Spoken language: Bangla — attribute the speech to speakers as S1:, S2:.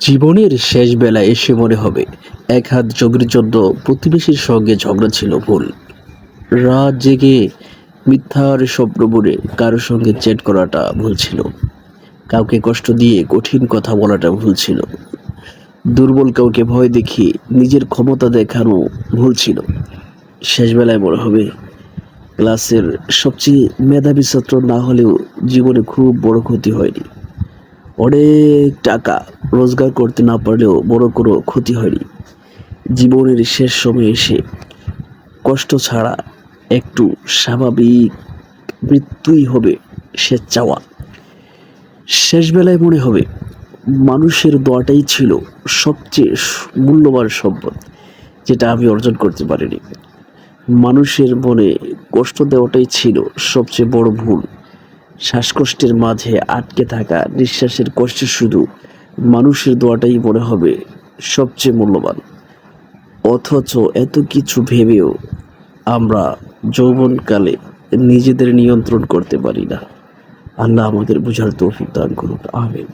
S1: জীবনের শেষ বেলায় এসে মনে হবে, এক হাত জমির জন্য প্রতিবেশীর সঙ্গে ঝগড়া ছিল ভুল। রাত জেগে মিথ্যার স্বপ্ন বুনে কারোর সঙ্গে চ্যাট করাটা ভুল ছিল। কাউকে কষ্ট দিয়ে কঠিন কথা বলাটা ভুল ছিল। দুর্বল কাউকে ভয় দেখিয়ে নিজের ক্ষমতা দেখানো ভুল ছিল। শেষবেলায় মনে হবে, ক্লাসের সবচেয়ে মেধাবী ছাত্র না হলেও জীবনে খুব বড় ক্ষতি হয়নি। অনেক টাকা রোজগার করতে না পারলেও বড় কোনো ক্ষতি হয়নি। জীবনের শেষ সময়ে এসে কষ্ট ছাড়া একটু স্বাভাবিক মৃত্যুই হবে সে চাওয়া। শেষবেলায় মনে হবে, মানুষের দোয়াটাই ছিল সবচেয়ে মূল্যবান সম্পদ, যেটা আমি অর্জন করতে পারিনি। মানুষের মনে কষ্ট দেওয়াটাই ছিল সবচেয়ে বড় ভুল। শ্বাসকষ্টের মাঝে আটকে থাকা নিঃশ্বাসের কষ্টে শুধু মানুষের দোয়াটাই মনে হবে সবচেয়ে মূল্যবান। অথচ এত কিছু ভেবেও আমরা যৌবনকালে নিজেদের নিয়ন্ত্রণ করতে পারি না। আল্লাহ আমাদের বুঝার তৌফিক দান করুন, আমিন।